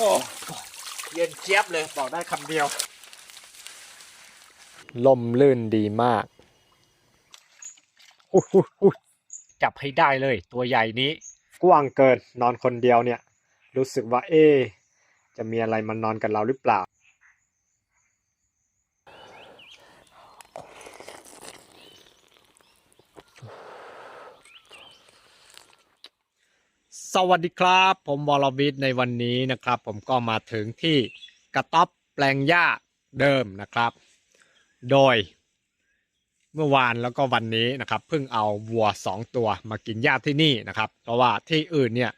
โอ้เย็นเจี๊ยบเลยบอกได้คำเดียว ลมลื่นดีมากอุ๊ยอุ๊ยอุ๊ยจับให้ได้เลย ตัวใหญ่นี้ กว้างเกินนอนคนเดียวเนี่ย รู้สึกว่าเอ๊ะจะมีอะไรมานอนกับเราหรือเปล่า วัสดีครับ ผมวรวิทย์ในวันนี้นะครับ ผมก็มาถึงที่กระต๊อบแปลงหญ้าเดิมนะครับ โดย เมื่อวานแล้วก็วันนี้นะครับเพิ่งเอาวัวสองตัวมากินหญ้าที่นี่นะครับ เพราะว่าที่อื่นเนี่ย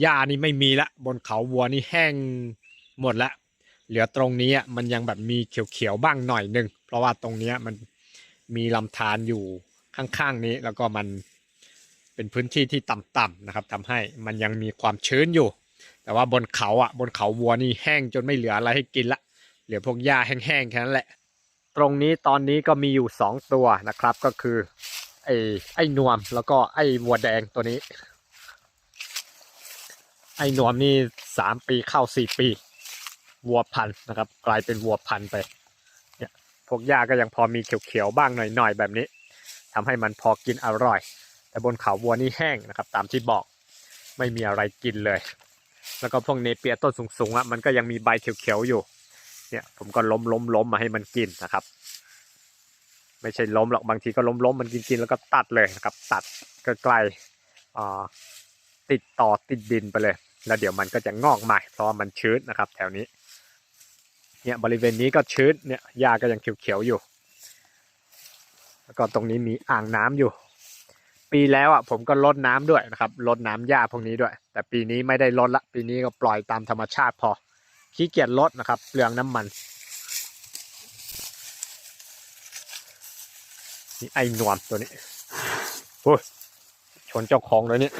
หญ้านี่ไม่มีละบนเขาวัวนี่แห้งหมดละเหลือตรงนี้มันยังแบบมีเขียวๆบ้างหน่อยนึงเพราะว่าตรงนี้มันมีลำธารอยู่ข้างๆนี้แล้วก็มัน เป็นพื้นที่ที่ต่ำๆนะครับทำให้มันยังมีความชื้นอยู่ แต่ว่าบนเขาอะบนเขาวัวนี่แห้งจนไม่เหลืออะไรให้กินละเหลือพวกหญ้าแห้งๆแค่นั้นแหละ ตรงนี้ตอนนี้ก็มีอยู่สองตัวนะครับ ก็คือไอ้ไอ้นวมแล้วก็ไอ้วัวแดงตัวนี้ ไอ้นวมนี่สามปีเข้าสี่ปีวัวพันธุ์นะครับ กลายเป็นวัวพันธุ์ไปเนี่ยพวกหญ้าก็ยังพอมีเขียวๆบ้างหน่อยๆแบบนี้ทำให้มันพอกินอร่อย แต่บนเขาวัวนี่แห้งนะครับ ตามที่บอกไม่มีอะไรกินเลย แล้วก็พวกเนเปียต้นสูงๆอะมันก็ยังมีใบเขียวๆอยู่ เนี่ยผมก็ล้มล้มล้มมาให้มันกินนะครับ ไม่ใช่ล้มหรอกบางทีก็ล้มล้มมันกินกินแล้วก็ตัดเลยนะครับ ตัดใกล้ๆอ่าติดต่อติดดินไปเลย แล้วเดี๋ยวมันก็จะงอกใหม่ เพราะมันชื้นนะครับ แถวนี้เนี่ยบริเวณนี้ก็ชื้นเนี่ยหญ้าก็ยังเขียวๆอยู่ แล้วก็ตรงนี้มีอ่างน้ำอยู่ ปีแล้วอะผมก็ลดน้ำด้วยนะครับลดน้ำหญ้าพวกนี้ด้วย แต่ปีนี้ไม่ได้ลดละ ปีนี้ก็ปล่อยตามธรรมชาติพอขี้เกียจลดนะครับเปลืองน้ำมันนี่ไอ้หนวมตัวนี้โอ้ยชนเจ้าของเลยเนี่ย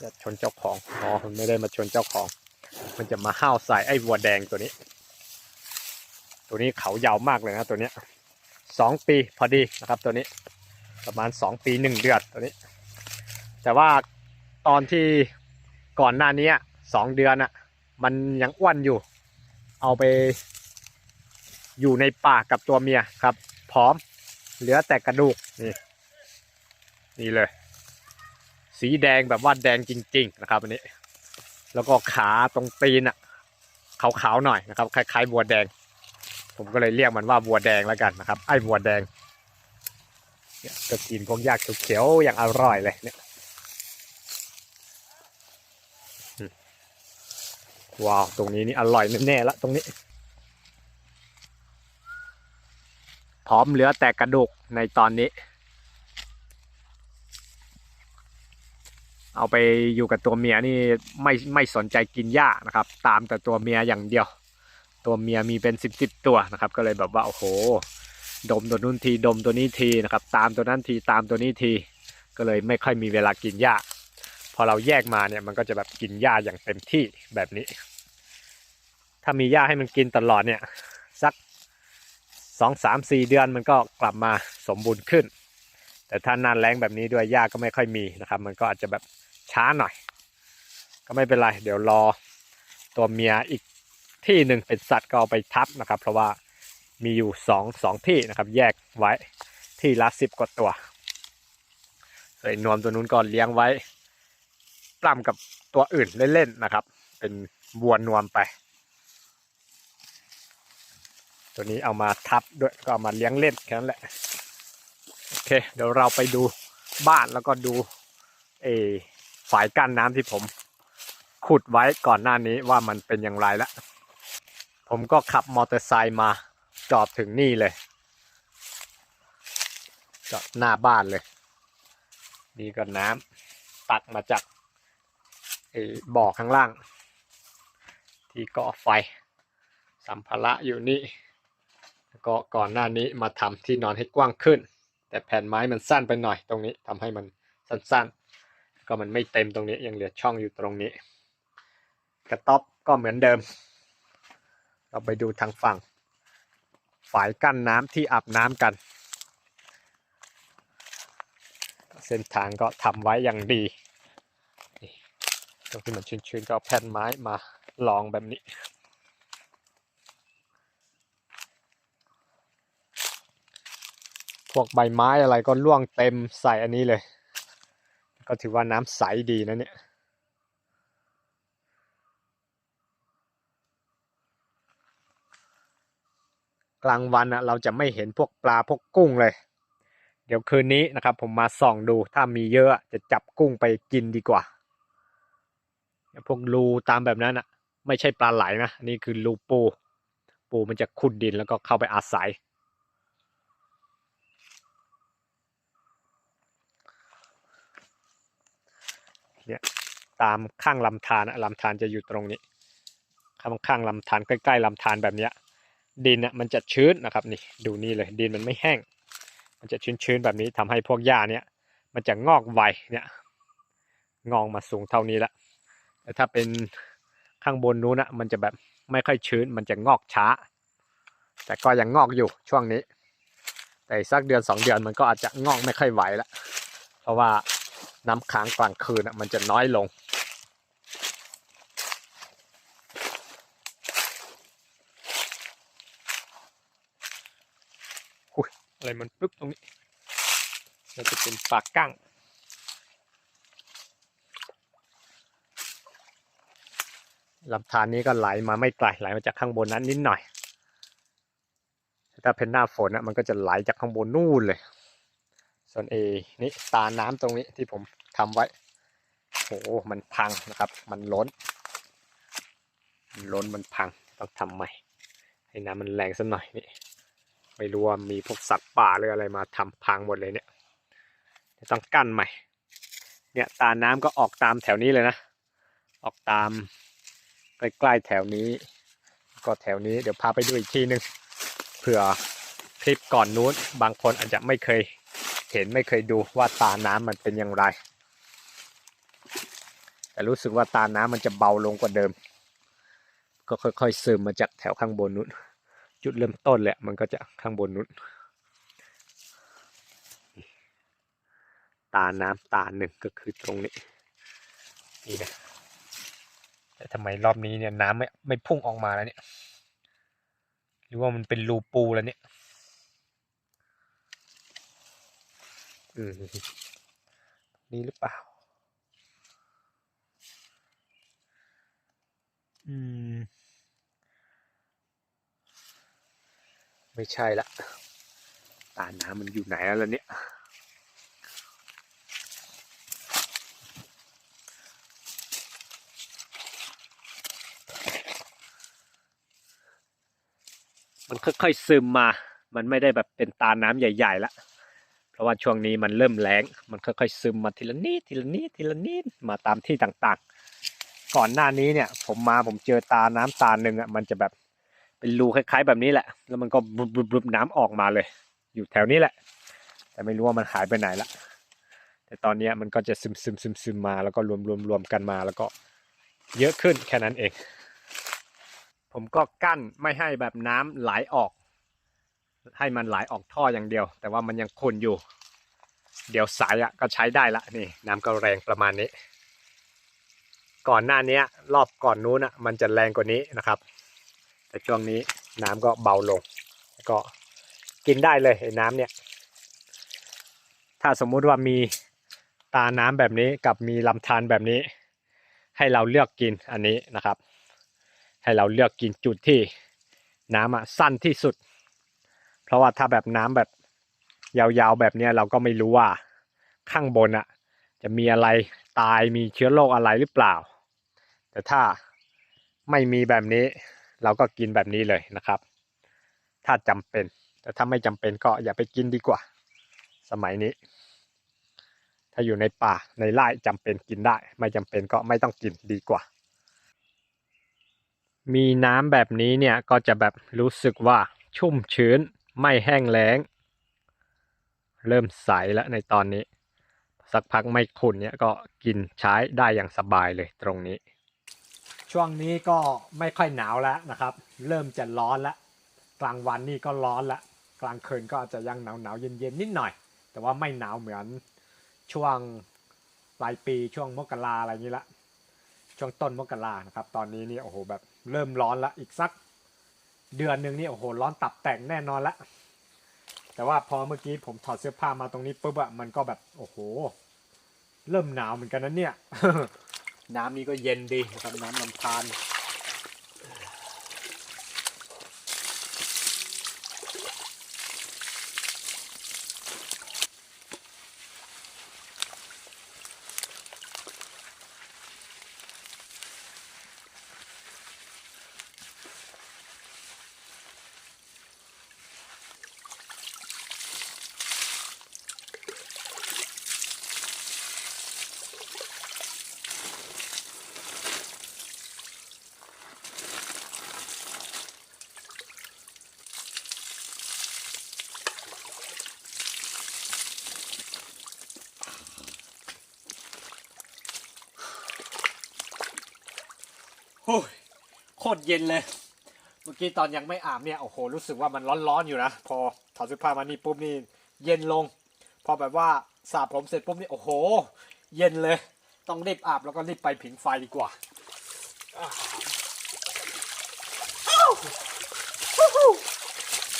จะชนเจ้าของอ๋อมันไม่ได้มาชนเจ้าของ มันจะมาห้าวใส่ไอ้วัวแดงตัวนี้ ตัวนี้เขายาวมากเลยนะตัวเนี้ยสองปีพอดีนะครับตัวนี้ ประมาณสองปีหนึ่งเดือนตัวนี้ แต่ว่าตอนที่ก่อนหน้านี้สองเดือนอะมันยังอ้วนอยู่ เอาไป อยู่ในป่ากับตัวเมียครับพร้อม เหลือแต่กระดูกนี่นี่เลย สีแดงแบบว่าแดงจริง ๆ นะครับอันนี้ แล้วก็ขาตรงตีนอะขาวๆหน่อยนะครับคล้ายๆวัวแดง ผมก็เลยเรียกมันว่าวัวแดงแล้วกันนะครับ ไอ้วัวแดง เนี่ยก็กินพวกหญ้าเขียวๆอย่างอร่อยเลยเนี่ยว้าว ตรงนี้นี่อร่อยแน่ๆละตรงนี้ พร้อมเหลือแต่กระดูกในตอนนี้ เอาไปอยู่กับตัวเมียนี่ไม่ไม่สนใจกินหญ้านะครับ ตามแต่ตัวเมียอย่างเดียว ตัวเมียมีเป็นสิบสิบตัวนะครับ ก็เลยแบบว่าโอ้โห ดมตัวนู้นทีดมตัวนี้ทีนะครับ ตามตัวนั้นทีตามตัวนี้ที ก็เลยไม่ค่อยมีเวลากินหญ้า พอเราแยกมาเนี่ยมันก็จะแบบกินหญ้าอย่างเต็มที่แบบนี้ ถ้ามีหญ้าให้มันกินตลอดเนี่ยสักสองสามสี่เดือนมันก็กลับมาสมบูรณ์ขึ้น แต่ถ้านานแรงแบบนี้ด้วยหญ้าก็ไม่ค่อยมีนะครับ มันก็อาจจะแบบช้าหน่อย ก็ไม่เป็นไร เดี๋ยวรอตัวเมียอีกที่หนึ่งเป็นสัตว์ก็เอาไปทับนะครับ เพราะว่า มีอยู่สองสองที่นะครับ แยกไว้ที่ละสิบกว่าตัวส่วนนวมตัวนู้นก็เลี้ยงไว้ปล้ำกับตัวอื่นเล่นๆนะครับ เป็นวัวนวมไป ตัวนี้เอามาทับด้วยก็เอามาเลี้ยงเล่นแค่นั้นแหละโอเค เดี๋ยวเราไปดูบ้านแล้วก็ดูเออฝายกั้นน้ำที่ผมขุดไว้ก่อนหน้านี้ว่ามันเป็นอย่างไรละผมก็ขับมอเตอร์ไซค์มา จอดถึงนี่เลย จอดหน้าบ้านเลยนี่ก็น้ำตักมาจากไอ้บ่อข้างล่าง ที่ก่อไฟ สัมภาระอยู่นี่ก็ก่อนหน้านี้มาทำที่นอนให้กว้างขึ้น แต่แผ่นไม้มันสั้นไปหน่อยตรงนี้ทำให้มันสั้นๆ ก็มันไม่เต็มตรงนี้ยังเหลือช่องอยู่ตรงนี้ กระต๊อบก็เหมือนเดิม เราไปดูทางฝั่ง ฝายกั้นน้ำที่อาบน้ำกัน เส้นทางก็ทำไว้อย่างดีตรงที่มันชื้นๆก็เอาแผ่นไม้มาลองแบบนี้พวกใบไม้อะไรก็ร่วงเต็มใส่อันนี้เลย ก็ถือว่าน้ำใสดีนะเนี่ย กลางวันอะเราจะไม่เห็นพวกปลาพวกกุ้งเลย เดี๋ยวคืนนี้นะครับ ผมมาส่องดูถ้ามีเยอะจะจับกุ้งไปกินดีกว่า พวกรูตามแบบนั้นอะไม่ใช่ปลาไหลนะนนี่คือรูปู ปูมันจะขุดดินแล้วก็เข้าไปอาศัย เนี่ยตามข้างลำธารอะลำธารจะอยู่ตรงนี้ ข้างข้างลำธารใกล้ๆลำธารแบบเนี้ย ดินอะมันจะชื้นนะครับนี่ดูนี่เลยดินมันไม่แห้ง มันจะชื้นๆแบบนี้ทำให้พวกหญ้าเนี่ย มันจะงอกไวเนี่ย งอกมาสูงเท่านี้ละแต่ถ้าเป็นข้างบนนู้นนะมันจะแบบไม่ค่อยชื้นมันจะงอกช้า แต่ก็ยังงอกอยู่ช่วงนี้ แต่สักเดือนสองเดือนมันก็อาจจะงอกไม่ค่อยไหวละเพราะว่าน้ำค้างกลางคืนอะมันจะน้อยลง อะไรมันปึ๊บตรงนี้น่าจะเป็นปากั้ง ลำธารนี้ก็ไหลมาไม่ไกลไหลมาจากข้างบนนั้นนิดหน่อย ถ้าเป็นหน้าฝนนะมันก็จะไหลจากข้างบนนู่นเลย ส่วนเอนี่ตาน้ำตรงนี้ที่ผมทำไว้โอ้โหมันพังนะครับ มันล้น มันล้นมันพังต้องทำใหม่ ให้น้ำมันแรงสักหน่อยนี่ ไม่รู้ว่ามีพวกสัตว์ป่าหรืออะไรมาทำพังหมดเลยเนี่ยต้องกั้นใหม่ เนี่ยตาน้ำก็ออกตามแถวนี้เลยนะ ออกตามใกล้ๆแถวนี้ ก็แถวนี้เดี๋ยวพาไปดูอีกทีนึงเผื่อคลิปก่อนนู้นบางคนอาจจะไม่เคยเห็นไม่เคยดูว่าตาน้ำมันเป็นอย่างไร แต่รู้สึกว่าตาน้ำมันจะเบาลงกว่าเดิม ก็ค่อยๆซึมมาจากแถวข้างบนนู้น จุดเริ่มต้นแหละ มันก็จะข้างบนนู้นตาน้ำตาหนึ่งก็คือตรงนี้นี่นะแต่ทำไมรอบนี้เนี่ยน้ำไม่ไม่พุ่งออกมาแล้วเนี่ย หรือว่ามันเป็นรูปูแล้วเนี่ยอืมนี่หรือเปล่า อืม ไม่ใช่ละตาน้ำมันอยู่ไหนแล้วเนี่ยมันค่อยๆซึมมา มันไม่ได้แบบเป็นตาน้ำใหญ่ๆละเพราะว่าช่วงนี้มันเริ่มแล้งมันค่อยๆซึมมาทีละนิดทีละนิดทีละนิดมาตามที่ต่างๆ ก่อนหน้านี้เนี่ย ผมมาผมเจอตาน้ำตาหนึ่งอะ มันจะแบบ เป็นรูคล้ายๆ แบบนี้แหละ แล้วมันก็บุบๆน้ำออกมาเลย อยู่แถวนี้แหละ แต่ไม่รู้ว่ามันหายไปไหนละ แต่ตอนนี้มันก็จะซึมซึมซึมซึมมาแล้วก็รวมรวมรวมกันมาแล้วก็เยอะขึ้นแค่นั้นเอง ผมก็กั้นไม่ให้แบบน้ำไหลออก ให้มันไหลออกท่ออย่างเดียว แต่ว่ามันยังขุ่นอยู่ เดี๋ยวสายอะก็ใช้ได้ละนี่ น้ำก็แรงประมาณนี้ ก่อนหน้านี้รอบก่อนนู้นอะมันจะแรงกว่านี้นะครับ แต่ช่วงนี้น้ำก็เบาลง ก็กินได้เลยไอ้น้ำเนี่ย ถ้าสมมุติว่ามีตาน้ำแบบนี้กับมีลำธารแบบนี้ ให้เราเลือกกินอันนี้นะครับ ให้เราเลือกกินจุดที่น้ำอะสั้นที่สุด เพราะว่าถ้าแบบน้ำแบบยาวๆแบบเนี้ยเราก็ไม่รู้ว่าข้างบนอะจะมีอะไรตายมีเชื้อโรคอะไรหรือเปล่า แต่ถ้าไม่มีแบบนี้ เราก็กินแบบนี้เลยนะครับ ถ้าจำเป็น แต่ถ้าไม่จำเป็นก็อย่าไปกินดีกว่า สมัยนี้ ถ้าอยู่ในป่าในไร่จำเป็นกินได้ ไม่จำเป็นก็ไม่ต้องกินดีกว่า มีน้ำแบบนี้เนี่ยก็จะแบบรู้สึกว่าชุ่มชื้นไม่แห้งแล้ง เริ่มใสแล้วในตอนนี้ สักพักไม่ขุ่นเนี่ยก็กินใช้ได้อย่างสบายเลยตรงนี้ ช่วงนี้ก็ไม่ค่อยหนาวแล้วนะครับ เริ่มจะร้อนแล้วกลางวันนี่ก็ร้อนแล้วกลางคืนก็อาจจะยังหนาวหนาวเย็นเย็นนิดหน่อย แต่ว่าไม่หนาวเหมือนช่วงปลายปีช่วงมกราอะไรอย่างนี้ละ ช่วงต้นมกรานะครับ ตอนนี้นี่โอ้โหแบบเริ่มร้อนละอีกสักเดือนหนึ่งนี่โอ้โหร้อนตับแตกแน่นอนละแต่ว่าพอเมื่อกี้ผมถอดเสื้อผ้ามาตรงนี้ปุ๊บอะมันก็แบบโอ้โห เริ่มหนาวเหมือนกันนะเนี่ย น้ำนี้ก็เย็นดีนะครับน้ำลำธาร โคตรเย็นเลย เมื่อกี้ตอนยังไม่อาบเนี่ย โอ้โห รู้สึกว่ามันร้อนๆอยู่นะ พอถอดเสื้อผ้ามานี่ปุ๊บนี่ เย็นลง พอแบบว่าสระผมเสร็จปุ๊บนี่ โอ้โห เย็นเลย ต้องรีบอาบแล้วก็รีบไปผิงไฟดีกว่าอ่า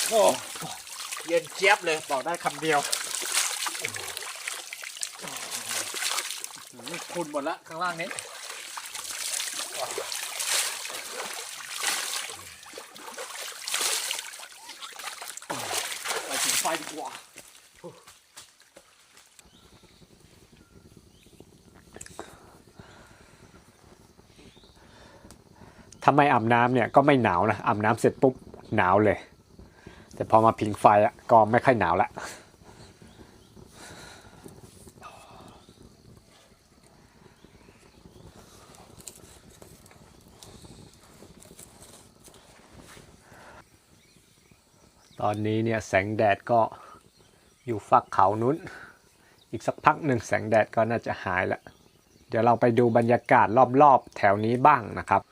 โอ้เย็นเจี๊ยบเลย บอกได้คำเดียวอื้อหือคุณหมดละข้างล่างนี้ ไปถึงไฟ ดีกว่า ถ้าไม่อาบน้ำเนี่ยก็ไม่หนาวนะอาบน้ำเสร็จปุ๊บหนาวเลย แต่พอมาพิงไฟอะก็ไม่ค่อยหนาวละ อนนี้เนี่ยแสงแดดก็อยู่ฝักเขานู้น อีกสักพักหนึ่งแสงแดดก็น่าจะหายละเดี๋ยวเราไปดูบรรยากาศรอบๆแถวนี้บ้างนะครับ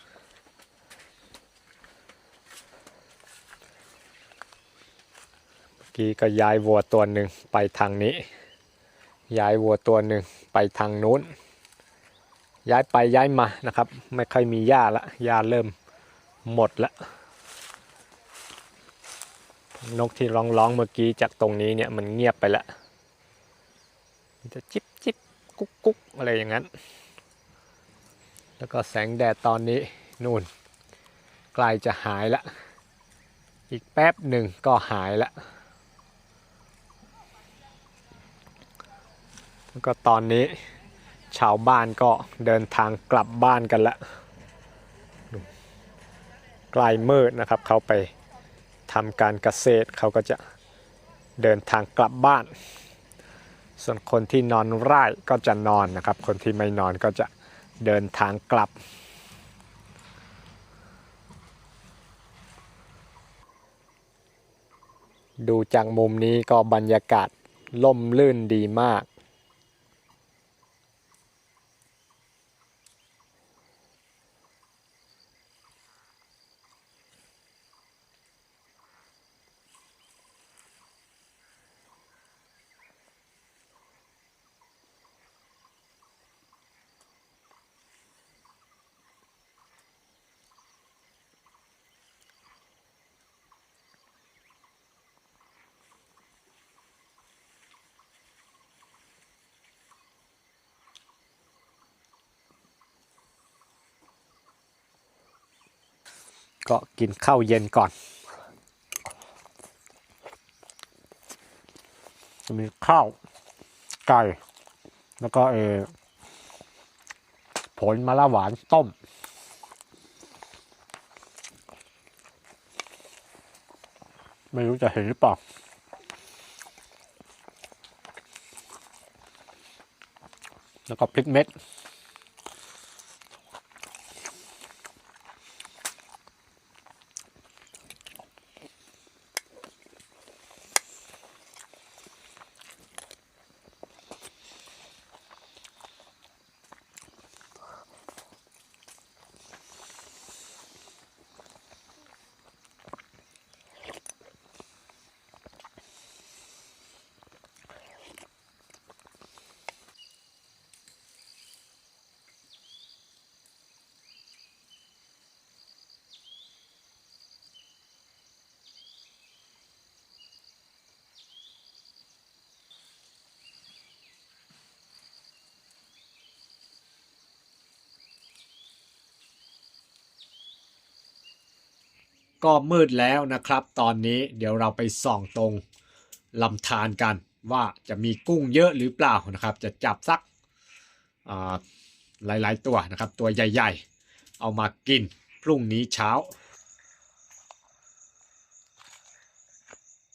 เมื่อกี้ก็ย้ายวัวตัวหนึ่งไปทางนี้ ย้ายวัวตัวหนึ่งไปทางนู้น ย้ายไปย้ายมานะครับ ไม่ค่อยมีหญ้าละหญ้าเริ่มหมดละ นกที่ร้องร้องเมื่อกี้จากตรงนี้เนี่ยมันเงียบไปละมันจะจิบจิบกุ๊กกุ๊กอะไรอย่างนั้น แล้วก็แสงแดดตอนนี้นู่นใกล้จะหายละอีกแป๊บหนึ่งก็หายละแล้วก็ตอนนี้ชาวบ้านก็เดินทางกลับบ้านกันละใกล้มืดนะครับเขาไป ทำการเกษตรเขาก็จะเดินทางกลับบ้าน ส่วนคนที่นอนไร่ก็จะนอนนะครับ คนที่ไม่นอนก็จะเดินทางกลับ ดูจากมุมนี้ก็บรรยากาศล่มลื่นดีมาก ก็กินข้าวเย็นก่อนจะมีข้าวไก่ แล้วก็เออผลมะละหวานต้ม ไม่รู้จะเห็นหรือเปล่าแล้วก็พริกเม็ด ก็มืดแล้วนะครับ ตอนนี้เดี๋ยวเราไปส่องตรงลำธารกัน ว่าจะมีกุ้งเยอะหรือเปล่านะครับ จะจับสักหลาย ๆ ตัวนะครับ ตัวใหญ่ ๆ เอามากินพรุ่งนี้เช้า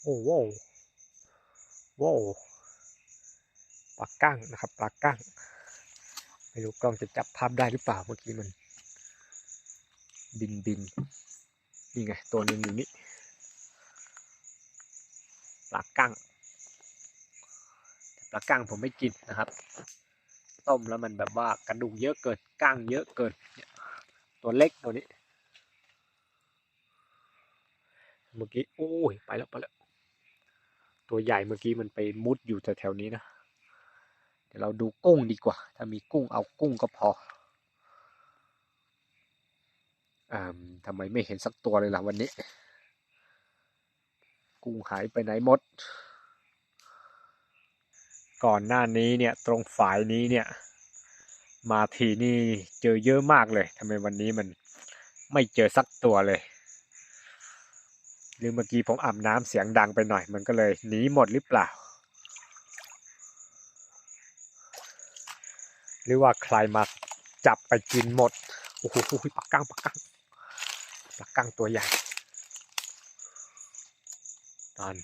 โอ้โหโว้วปลากั้งนะครับปลากั้งไม่รู้กล้องจะจับภาพได้หรือเปล่าเมื่อกี้มัน บินบิน นี่ไง ตัวหนึ่งอยู่นี่ปลากั้งปลากั้งผมไม่กินนะครับ ต้มแล้วมันแบบว่ากระดูกเยอะเกินกั้งเยอะเกินตัวเล็กตัวนี้ เมื่อกี้โอ้ยไปแล้วไปแล้วตัวใหญ่เมื่อกี้มันไปมุดอยู่แถวๆนี้นะเดี๋ยวเราดูกุ้งดีกว่า ถ้ามีกุ้งเอากุ้งก็พอ อ่าทำไมไม่เห็นสักตัวเลยล่ะวันนี้ กุ้งหายไปไหนหมด ก่อนหน้านี้เนี่ยตรงฝายนี้เนี่ย มาทีนี่เจอเยอะมากเลยทำไมวันนี้มันไม่เจอสักตัวเลย หรือเมื่อกี้ผมอาบน้ำเสียงดังไปหน่อย มันก็เลยหนีหมดหรือเปล่า หรือว่าใครมาจับไปกินหมด โอ้โหปากั้งปากั้ง ปลากั้งตัวใหญ่ ตอน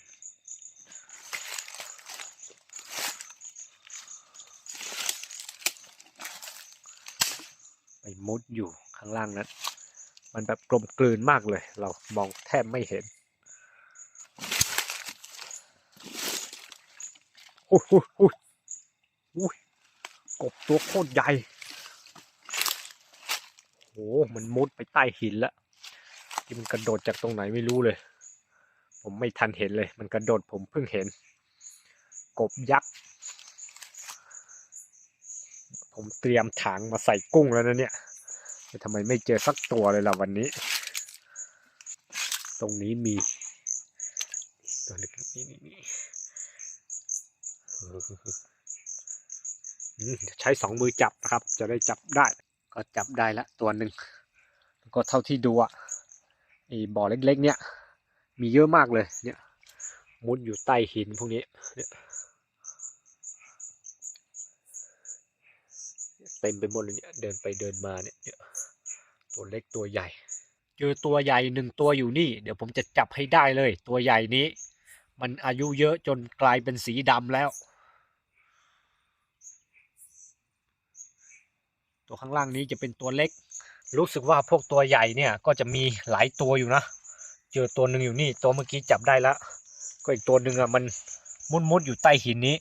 ไปมุดอยู่ข้างล่างนั้น มันแบบกลมกลืนมากเลย เรามองแทบไม่เห็นอุ้ยอุ้ยอุ้ยอุ้ยกบตัวโคตรใหญ่โหมันมุดไปใต้หินแล้ว ที่มันกระโดดจากตรงไหนไม่รู้เลย ผมไม่ทันเห็นเลย มันกระโดดผมเพิ่งเห็น กบยักษ์ ผมเตรียมถังมาใส่กุ้งแล้วนะเนี่ยทำไมไม่เจอสักตัวเลยล่ะวันนี้ ตรงนี้มีตัวเล็กนี่นี่นี่ใช้สองมือจับนะครับ จะได้จับได้ ก็จับได้ละตัวหนึ่งก็เท่าที่ดูอะ ไอ้บ่อเล็กๆ เนี่ย มีเยอะมากเลย เนี่ย มุดอยู่ใต้หินพวกนี้ เนี่ยเต็มไปหมดเลยเนี่ยเดินไปเดินมาเนี่ยเนี่ย ตัวเล็กตัวใหญ่ เจอตัวใหญ่หนึ่งตัวอยู่นี่ เดี๋ยวผมจะจับให้ได้เลย ตัวใหญ่นี้ มันอายุเยอะจนกลายเป็นสีดำแล้ว ตัวข้างล่างนี้จะเป็นตัวเล็ก รู้สึกว่าพวกตัวใหญ่เนี่ยก็จะมีหลายตัวอยู่นะ เจอตัวหนึ่งอยู่นี่ ตัวเมื่อกี้จับได้แล้ว ก็อีกตัวหนึ่งอะมันมุดมุดอยู่ใต้หินนี้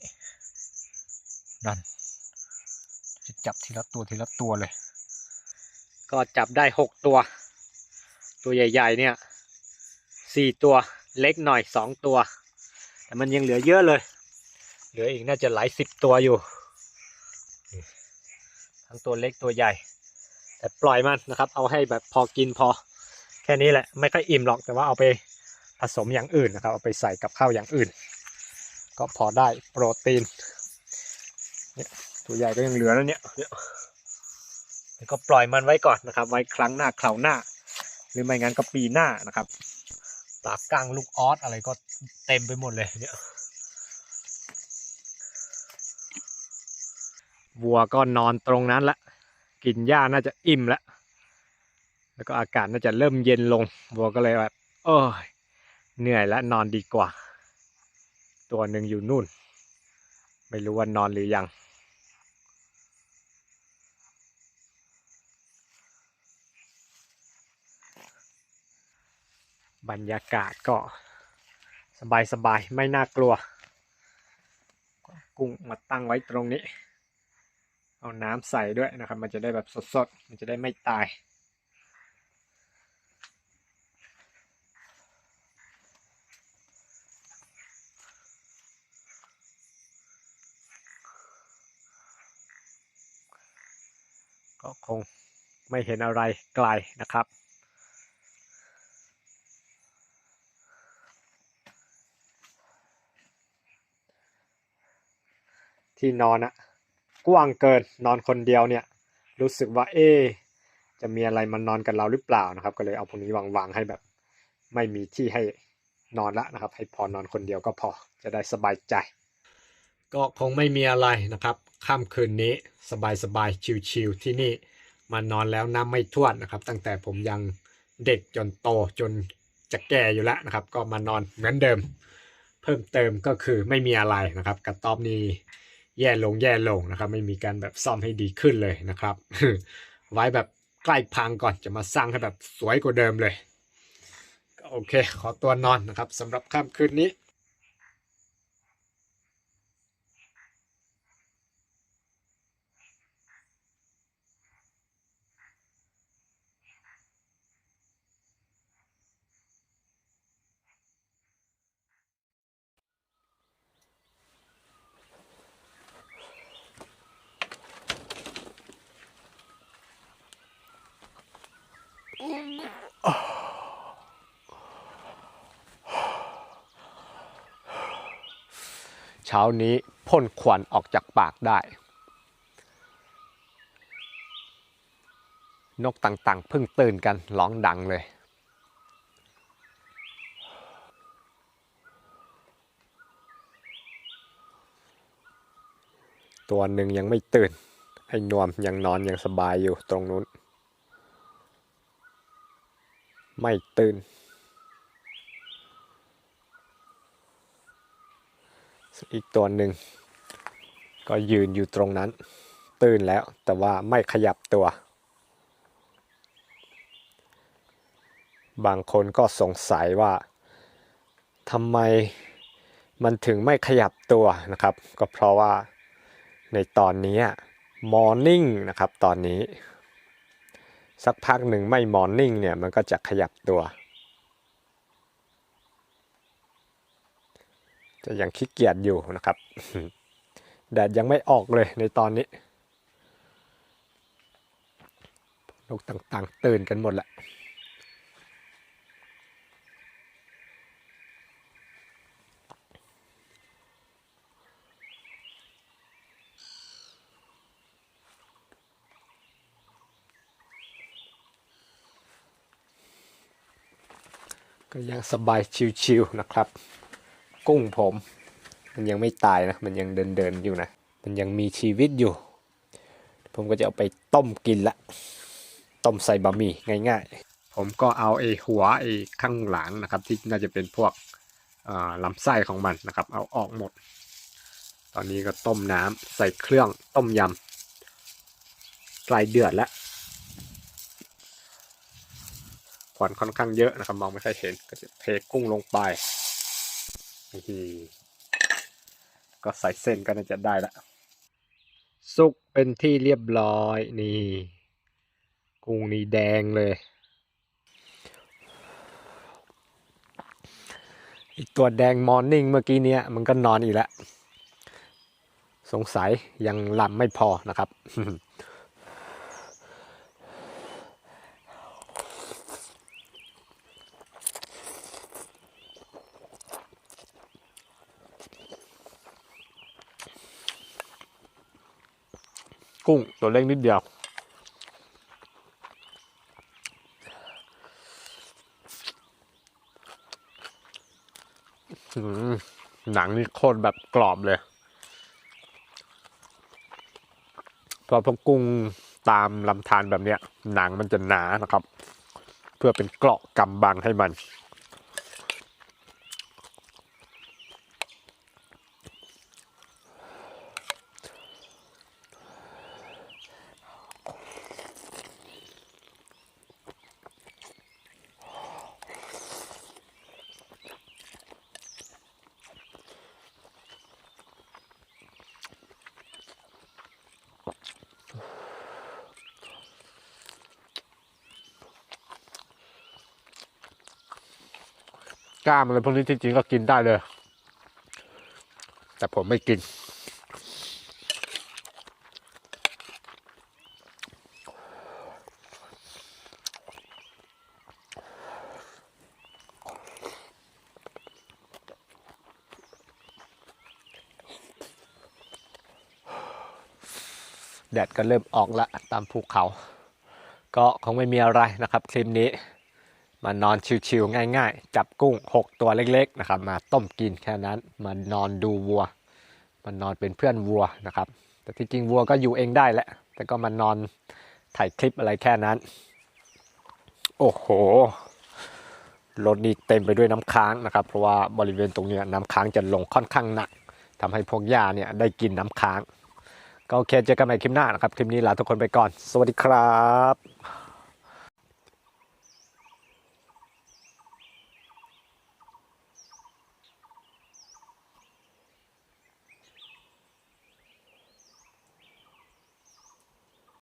นั่นจะจับทีละตัวทีละตัวเลย ก็จับได้หกตัว ตัวใหญ่ ๆ เนี่ยสี่ตัวเล็กหน่อยสองตัว แต่มันยังเหลือเยอะเลย เหลืออีกน่าจะหลายสิบตัวอยู่ ทั้งตัวเล็กตัวใหญ่ แต่ปล่อยมันนะครับ เอาให้แบบพอกินพอ แค่นี้แหละไม่ค่อยอิ่มหรอกแต่ว่าเอาไปผสมอย่างอื่นนะครับ เอาไปใส่กับข้าวอย่างอื่น ก็พอได้โปรตีนเนี่ยตัวใหญ่ก็ยังเหลือแล้วเนี่ยเนี่ยแล้วก็ปล่อยมันไว้ก่อนนะครับ ไว้ครั้งหน้าคราวหน้า หรือไม่งั้นก็ปีหน้านะครับปลาก้างลูกออสอะไรก็เต็มไปหมดเลยเนี่ยวัวก็นอนตรงนั้นละ กินหญ้าน่าจะอิ่มแล้ว แล้วก็อากาศน่าจะเริ่มเย็นลงวัวก็เลยแบบโอ้ยเหนื่อยแล้วนอนดีกว่า ตัวหนึ่งอยู่นู่น ไม่รู้ว่านอนหรือยัง บรรยากาศก็สบายๆ ไม่น่ากลัว กุ้งมาตั้งไว้ตรงนี้ เอาน้ำใส่ด้วยนะครับ มันจะได้แบบสดๆ มันจะได้ไม่ตาย ก็คงไม่เห็นอะไรไกลนะครับที่นอนอะ กว้างเกินนอนคนเดียวเนี่ย รู้สึกว่าเอ๊จะมีอะไรมานอนกับเราหรือเปล่านะครับ ก็เลยเอาพวกนี้วางๆให้แบบ ไม่มีที่ให้นอนละนะครับ ให้พอนอนคนเดียวก็พอจะได้สบายใจ ก็คงไม่มีอะไรนะครับค่ำคืนนี้สบายสบายๆชิวๆที่นี่มานอนแล้วน้ำไม่ท่วนนะครับ ตั้งแต่ผมยังเด็กจนโตจนจะแก่อยู่แล้วนะครับ ก็มานอนเหมือนเดิม เพิ่มเติมก็คือไม่มีอะไรนะครับ กระต๊อบนี้ แย่ลงแย่ลงนะครับ ไม่มีการแบบซ่อมให้ดีขึ้นเลยนะครับ ไว้แบบใกล้พังก่อนจะมาสร้างให้แบบสวยกว่าเดิมเลย โอเค ขอตัวนอนนะครับสำหรับค่ำคืนนี้ เช้านี้พ่นควันออกจากปากได้ นกต่างๆเพิ่งตื่นกันร้องดังเลย ตัวหนึ่งยังไม่ตื่น ไอ้นวมยังนอนยังสบายอยู่ตรงนู้น ไม่ตื่น อีกตัวหนึ่งก็ยืนอยู่ตรงนั้น ตื่นแล้วแต่ว่าไม่ขยับตัว บางคนก็สงสัยว่าทำไมมันถึงไม่ขยับตัวนะครับ ก็เพราะว่าในตอนนี้มอร์นิ่งนะครับตอนนี้ สักพักหนึ่งไม่มอร์นิ่งเนี่ยมันก็จะขยับตัว จะยังขี้เกียจอยู่นะครับ แดดยังไม่ออกเลยในตอนนี้นกต่างๆ ตื่นกันหมดแหละก็ยังสบายชิวๆนะครับ กุ้งผม มันยังไม่ตายนะ มันยังเดินๆอยู่นะ มันยังมีชีวิตอยู่ ผมก็จะเอาไปต้มกินละ ต้มใส่บะหมี่ง่าย ๆ ผมก็เอาไอ้หัวไอ้ข้างหลังนะครับ ที่น่าจะเป็นพวกลำไส้ของมันนะครับ เอาออกหมด ตอนนี้ก็ต้มน้ำใส่เครื่องต้มยำใกล้เดือดแล้วควันค่อนข้างเยอะนะครับ มองไม่ค่อยเห็นก็จะเทกุ้งลงไป ก็ใส่เส้นก็น่าจะได้ละสุกเป็นที่เรียบร้อยนี่ กุ้งนี่แดงเลยอีกตัวแดงมอร์นิ่งเมื่อกี้เนี้ยมันก็นอนอีกแล้ว สงสัยยังหลับไม่พอนะครับ กุ้งตัวเล็กนิดเดียวหนังนี่โคตรแบบกรอบเลยเพราะพวกกุ้งตามลำธารแบบเนี้ย หนังมันจะหนานะครับ เพื่อเป็นเกราะกำบังให้มัน กล้ามอะไรพวกนี้จริงๆก็กินได้เลย แต่ผมไม่กิน แดดก็เริ่มออกละตามภูเขา ก็คงไม่มีอะไรนะครับคลิปนี้ มานอนชิวๆง่ายๆ จับกุ้ง 6 ตัวเล็กๆนะครับ มาต้มกินแค่นั้น มานอนดูวัว มานอนเป็นเพื่อนวัวนะครับ แต่ที่จริงวัวก็อยู่เองได้แหละ แต่ก็มานอนถ่ายคลิปอะไรแค่นั้น โอ้โห รถนี้เต็มไปด้วยน้ำค้างนะครับ เพราะว่าบริเวณตรงนี้น้ำค้างจะลงค่อนข้างหนักทำให้พวกหญ้าเนี่ยได้กินน้ำค้าง ก็โอเคเจอกันใหม่คลิปหน้านะครับ คลิปนี้ลาทุกคนไปก่อน สวัสดีครับ